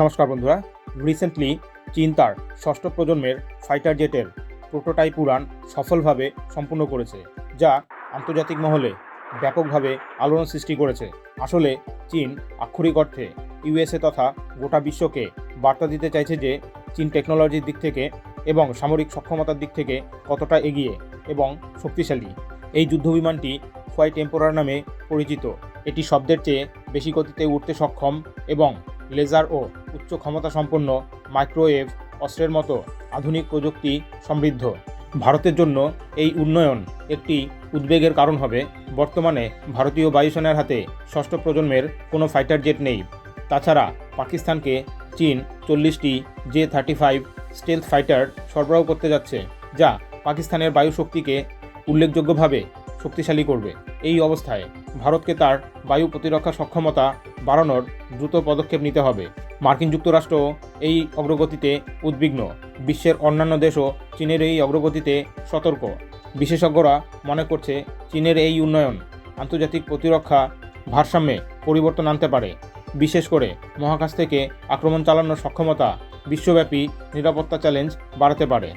নমস্কার বন্ধুরা। রিসেন্টলি চীন তার ষষ্ঠ প্রজন্মের ফাইটার জেটের প্রোটোটাইপ উড়ান সফলভাবে সম্পূর্ণ করেছে, যা আন্তর্জাতিক মহলে ব্যাপকভাবে আলোড়ন সৃষ্টি করেছে। আসলে, চীন আক্ষরিক অর্থে ইউএসএ তথা গোটা বিশ্বকে বার্তা দিতে চাইছে যে চীন টেকনোলজির দিক থেকে এবং সামরিক সক্ষমতার দিক থেকে কতটা এগিয়ে এবং শক্তিশালী। এই যুদ্ধবিমানটি হোয়াইট টেম্পোরার নামে পরিচিত। এটি শব্দের চেয়ে বেশি গতিতে উঠতে সক্ষম এবং লেজার ও উচ্চ ক্ষমতা সম্পন্ন মাইক্রোওয়েভ অস্ত্রের মতো আধুনিক প্রযুক্তি সমৃদ্ধ। ভারতের জন্য এই উন্নয়ন একটি উদ্বেগের কারণ হবে। বর্তমানে ভারতীয় বায়ুসেনার হাতে ষষ্ঠ প্রজন্মের কোনো ফাইটার জেট নেই। তাছাড়া পাকিস্তানকে চীন চল্লিশটি J thirty five stealth fighter সরবরাহ করতে যাচ্ছে, যা পাকিস্তানের বায়ু শক্তিকে উল্লেখযোগ্যভাবে শক্তিশালী করবে। এই অবস্থায় ভারতকে তার বায়ু প্রতিরক্ষা সক্ষমতা বাড়ানোর দ্রুত পদক্ষেপ নিতে হবে। মার্কিন যুক্তরাষ্ট্র এই অগ্রগতিতে উদ্বিগ্ন। বিশ্বের অন্যান্য দেশও চীনের এই অগ্রগতিতে সতর্ক। বিশেষজ্ঞরা মনে করছে চীনের এই উন্নয়ন আন্তর্জাতিক প্রতিরক্ষা ভারসাম্যে পরিবর্তন আনতে পারে। বিশেষ করে মহাকাশ থেকে আক্রমণ চালানোর সক্ষমতা বিশ্বব্যাপী নিরাপত্তা চ্যালেঞ্জ বাড়াতে পারে।